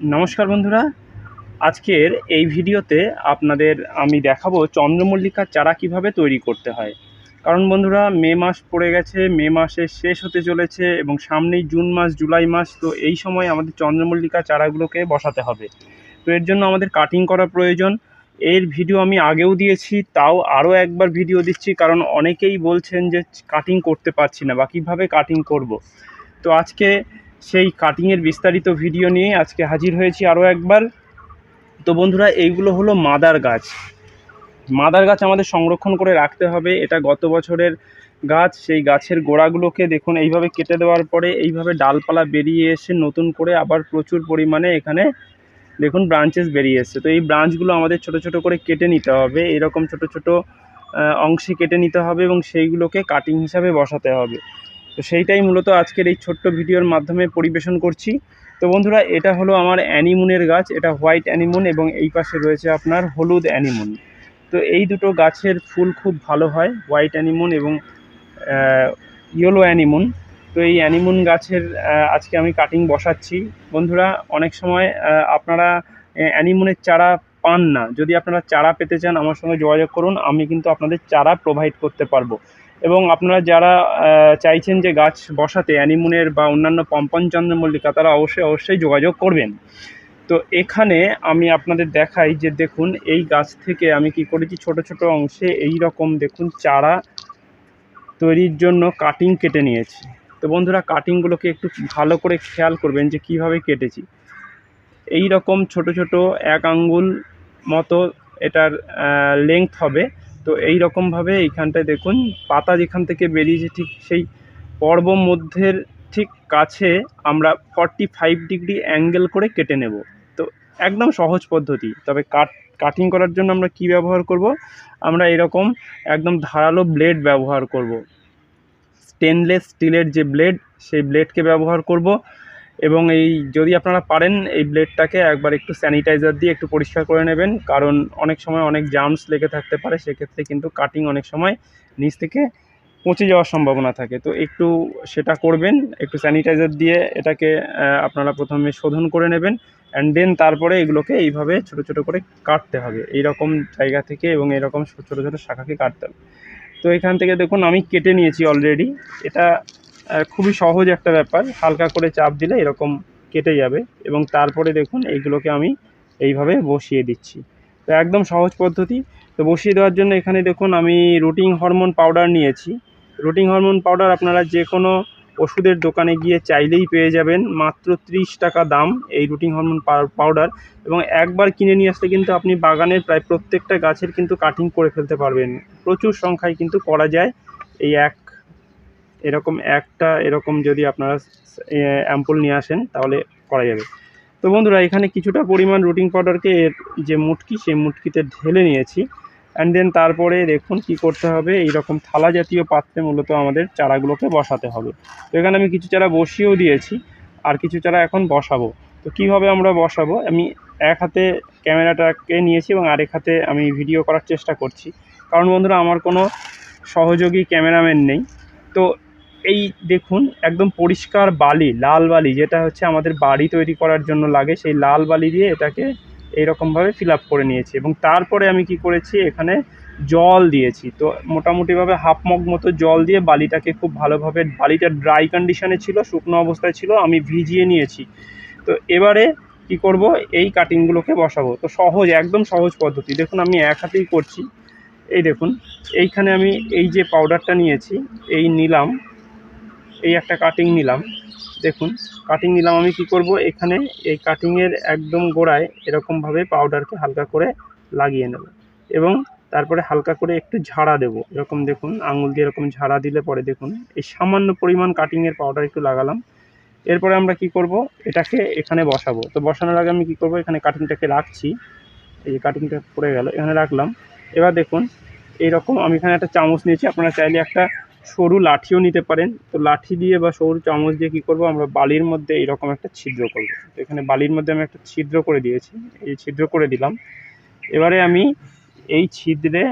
নমস্কার বন্ধুরা। আজকের এই ভিডিওতে আপনাদের আমি দেখাবো চন্দ্রমল্লিকার চারা কীভাবে তৈরি করতে হয়। কারণ বন্ধুরা, মে মাস পড়ে গেছে, মে মাসের শেষ হতে চলেছে এবং সামনেই জুন মাস, জুলাই মাস, তো এই সময় আমাদের চন্দ্রমল্লিকা চারাগুলোকে বসাতে হবে। তো এর জন্য আমাদের কাটিং করা প্রয়োজন। এর ভিডিও আমি আগেও দিয়েছি, তাও আরও একবার ভিডিও দিচ্ছি, কারণ অনেকেই বলছেন যে কাটিং করতে পারছি না বা কীভাবে কাটিং করব। তো আজকে সেই কাটিংয়ের বিস্তারিত ভিডিও নিয়ে আজকে হাজির হয়েছি আরও একবার। তো বন্ধুরা, এইগুলো হলো মাদার গাছ। মাদার গাছ আমাদের সংরক্ষণ করে রাখতে হবে। এটা গত বছরের গাছ। সেই গাছের গোড়াগুলোকে দেখুন, এইভাবে কেটে দেওয়ার পরে এইভাবে ডালপালা বেরিয়ে এসে নতুন করে আবার প্রচুর পরিমাণে এখানে দেখুন ব্রাঞ্চেস বেরিয়ে এসছে। তো এই ব্রাঞ্চগুলো আমাদের ছোট ছোট করে কেটে নিতে হবে। এরকম ছোট ছোট অংশে কেটে নিতে হবে এবং সেইগুলোকে কাটিং হিসাবে বসাতে হবে। তো সেইটাই মূলত আজকের এই ছোট্ট ভিডিওর মাধ্যমে পরিবেশন করছি। তো বন্ধুরা, এটা হলো আমার অ্যানিমুনের গাছ, এটা হোয়াইট অ্যানিমুন এবং এই পাশে রয়েছে আপনার হলুদ অ্যানিমুন। তো এই দুটো গাছের ফুল খুব ভালো হয়, হোয়াইট অ্যানিমুন এবং ইয়েলো অ্যানিমুন। তো এই অ্যানিমুন গাছের আজকে আমি কাটিং বসাচ্ছি। বন্ধুরা, অনেক সময় আপনারা অ্যানিমুনের চারা পান না। যদি আপনারা চারা পেতে চান, আমার সঙ্গে যোগাযোগ করুন, আমি কিন্তু আপনাদের চারা প্রোভাইড করতে পারব। এবং আপনারা যারা চাইছেন যে গাছ বসাতে, অ্যানিমুনের বা অন্যান্য পম্পন চন্দ্রমল্লিকা তারা অবশ্যই অবশ্যই যোগাযোগ করবেন। তো এখানে আমি আপনাদের দেখাই যে দেখুন, এই গাছ থেকে আমি কি করেছি, ছোট ছোট অংশে এই রকম দেখুন চারা তৈরির জন্য কাটিং কেটে নিয়েছি। তো বন্ধুরা কাটিংগুলোকে একটু ভালো করে খেয়াল করবেন যে কীভাবে কেটেছি। এই রকম ছোট ছোট এক আঙ্গুল মতো এটার লেংথ হবে। তো এই রকমভাবে এইখানটায় দেখুন, পাতা যেখান থেকে বেরিয়েছে ঠিক সেই পর্ব মধ্যের ঠিক কাছে আমরা ফর্টি ফাইভ ডিগ্রি অ্যাঙ্গেল করে কেটে নেব। তো একদম সহজ পদ্ধতি। তবে কাট কাটিং করার জন্য আমরা কি ব্যবহার করব? আমরা এরকম একদম ধারালো ব্লেড ব্যবহার করব। স্টেনলেস স্টিলের যে ব্লেড সেই ব্লেডকে ব্যবহার করব। এবং এই যদি আপনারা পারেন এই ব্লেডটাকে একবার একটু স্যানিটাইজার দিয়ে একটু পরিষ্কার করে নেবেন, কারণ অনেক সময় অনেক জার্মস লেগে থাকতে পারে, সেক্ষেত্রে কিন্তু কাটিং অনেক সময় নিচ থেকে পচে যাওয়ার সম্ভাবনা থাকে। তো একটু সেটা করবেন, একটু স্যানিটাইজার দিয়ে এটাকে আপনারা প্রথমে শোধন করে নেবেন অ্যান্ড দেন তারপরে এগুলোকে এইভাবে ছোট ছোট করে কাটতে হবে। এই রকম জায়গা থেকে এবং এরকম ছোট ছোট শাখাকে কাটতে হবে। তো এখান থেকে দেখুন আমি কেটে নিয়েছি অলরেডি এটা খুবই সহজ একটা ব্যাপার। হালকা করে চাপ দিলে এরকম কেটে যাবে এবং তারপরে দেখুন এইগুলোকে আমি এইভাবে বসিয়ে দিচ্ছি। তো একদম সহজ পদ্ধতি। তো বসিয়ে দেওয়ার জন্য এখানে দেখুন আমি রুটিং হরমোন পাউডার নিয়েছি। রুটিং হরমোন পাউডার আপনারা যে কোনো ওষুধের দোকানে গিয়ে চাইলেই পেয়ে যাবেন। মাত্র ত্রিশ টাকা দাম এই রুটিং হরমোন পাউডার এবং একবার কিনে নিয়ে আসলে কিন্তু আপনি বাগানের প্রায় প্রত্যেকটা গাছের কিন্তু কাটিং করে ফেলতে পারবেন। প্রচুর সংখ্যায় কিন্তু করা যায় এই এক এরকম একটা, এরকম যদি আপনারা অ্যাম্পুল নিয়ে আসেন, তাহলে করা যাবে। তো বন্ধুরা, এখানে কিছুটা পরিমাণ রুটিং পাউডারকে এর যে মুটকি, সেই মুটকিতে ঢেলে নিয়েছি। অ্যান্ড দেন তারপরে দেখুন কি করতে হবে এই রকম থালা জাতীয় পাত্রে মূলত আমাদের চারাগুলোকে বসাতে হবে। তো এখানে আমি কিছু চারা বসিয়েও দিয়েছি, আর কিছু চারা এখন বসাবো। তো কীভাবে আমরা বসাবো, আমি এক হাতে ক্যামেরাটাকে নিয়েছি এবং আরেক হাতে আমি ভিডিও করার চেষ্টা করছি। কারণ বন্ধুরা, আমার কোনো সহযোগী ক্যামেরাম্যান নেই। তো এই দেখুন, একদম পরিষ্কার বালি, লাল বালি, যেটা হচ্ছে আমাদের বাড়ি তৈরি করার জন্য লাগে, সেই লাল বালি দিয়ে এটাকে এইরকমভাবে ফিল আপ করে নিয়েছি। এবং তারপরে আমি কি করেছি, এখানে জল দিয়েছি। তো মোটামুটিভাবে হাফ মগ মতো জল দিয়ে বালিটাকে খুব ভালোভাবে, বালিটা ড্রাই কন্ডিশনে ছিল, শুকনো অবস্থায় ছিল, আমি ভিজিয়ে নিয়েছি। তো এবারে কি করব, এই কাটিংগুলোকে বসাবো। তো সহজ, একদম সহজ পদ্ধতি। দেখুন, আমি এক হাতেই করছি। এই দেখুন, এইখানে আমি এই যে পাউডারটা নিয়েছি, এই নিলাম। এই একটা কাটিং নিলাম। দেখুন কাটিং নিলাম আমি কি করব? এখানে এই কাটিংয়ের একদম গোড়ায় এরকমভাবে পাউডারকে হালকা করে লাগিয়ে নেব এবং তারপরে হালকা করে একটু ঝাড়া দেব। এরকম দেখুন, আঙুল দিয়ে এরকম ঝাড়া দিলে পরে দেখুন, এই সামান্য পরিমাণ কাটিংয়ের পাউডার একটু লাগালাম। এরপরে আমরা কি করব? এটাকে এখানে বসাবো। তো বসানোর আগে আমি কি করব? এখানে কাটিংটাকে রাখছি। এই যে কাটিংটা পড়ে গেল, এখানে রাখলাম। এবার দেখুন, এইরকম আমি এখানে একটা চামচ নিয়েছি। আপনারা চাইলে একটা সরু লাঠিও নিতে পারেন। তো লাঠি দিয়ে বা সরু চামচ দিয়ে কী করব, আমরা বালির মধ্যে এইরকম একটা ছিদ্র করব। তো এখানে বালির মধ্যে আমি একটা ছিদ্র করে দিয়েছি। এই ছিদ্র করে দিলাম। এবারে আমি এই ছিদ্রে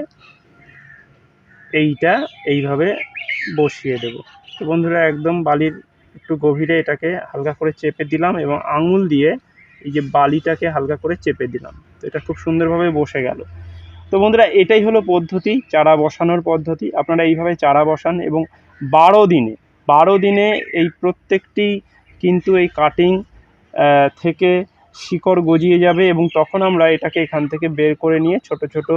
এইটা এইভাবে বসিয়ে দেব। তো বন্ধুরা, একদম বালির একটু গভীরে এটাকে হালকা করে চেপে দিলাম এবং আঙুল দিয়ে এই যে বালিটাকে হালকা করে চেপে দিলাম। তো এটা খুব সুন্দরভাবে বসে গেল। তো বন্ধুরা, এটাই হলো পদ্ধতি, চারা বসানোর পদ্ধতি। আপনারা এইভাবে চারা বসান এবং বারো দিনে বারো দিনে এই প্রত্যেকটি কিন্তু এই কাটিং থেকে শিকড় গজিয়ে যাবে এবং তখন আমরা এটাকে এখান থেকে বের করে নিয়ে ছোট ছোট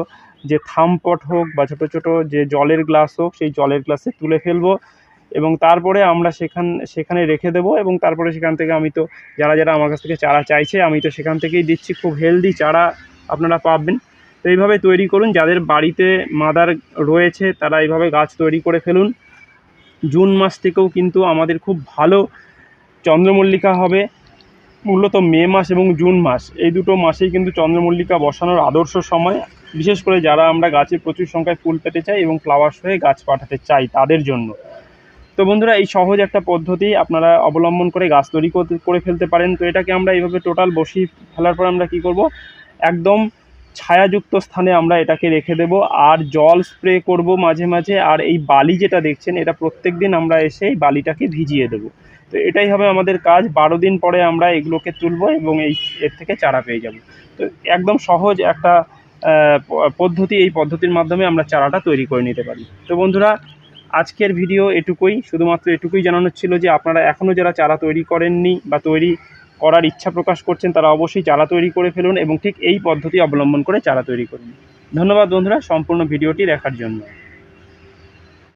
যে থামপট হোক বা ছোট ছোট যে জলের গ্লাস হোক, সেই জলের গ্লাসে তুলে ফেলব এবং তারপরে আমরা সেখান, সেখানে রেখে দেবো এবং তারপরে সেখান থেকে আমি তো, যারা যারা আমার কাছ থেকে চারা চাইছে, আমি তো সেখান থেকেই দিচ্ছি। খুব হেলদি চারা আপনারা পাবেন। এইভাবে তৈরি করুন। যাদের বাড়িতে মাদার রয়েছে, তারা এইভাবে গাছ তৈরি করে ফেলুন। জুন মাস থেকেও কিন্তু আমাদের খুব ভালো চন্দ্রমল্লিকা হবে, মূলত মে মাস এবং জুন মাস। এই দুটো মাসেই কিন্তু চন্দ্রমল্লিকা বসানোর আদর্শ সময়। বিশেষ করে যারা আমরা গাছে প্রচুর সংখ্যায় ফুল পেতে চাই এবং ফ্লাওয়ার্স হয়ে গাছ পাঠাতে চাই তাদের জন্য। তো বন্ধুরা, এই সহজ একটা পদ্ধতি আপনারা অবলম্বন করে গাছ তৈরি করে ফেলতে পারেন। তো এটাকে আমরা এইভাবে টোটাল বসিয়ে ফেলার পর আমরা কি করব? একদম ছায়াযুক্ত স্থানে আমরা এটাকে রেখে দেব। আর জল স্প্রে করব মাঝে মাঝে। আর এই বালি যেটা দেখছেন, এটা প্রত্যেক দিন আমরা এসে এই বালিটাকে ভিজিয়ে দেবো। তো এটাই হবে আমাদের কাজ। বারো দিন পরে আমরা এগুলোকে তুলব এবং এই এর থেকে চারা পেয়ে যাব। তো একদম সহজ একটা পদ্ধতি। এই পদ্ধতির মাধ্যমে আমরা চারাটা তৈরি করে নিতে পারি। তো বন্ধুরা, আজকের ভিডিও এটুকুই। শুধুমাত্র এটুকুই জানানোর ছিল যে, আপনারা এখনও যারা চারা তৈরি করেননি বা তৈরি করার ইচ্ছা প্রকাশ করছেন, তারা অবশ্যই চারা তৈরি করে ফেলুন এবং ঠিক এই পদ্ধতি অবলম্বন করে চারা তৈরি করুন। ধন্যবাদ বন্ধুরা, সম্পূর্ণ ভিডিওটি দেখার জন্য।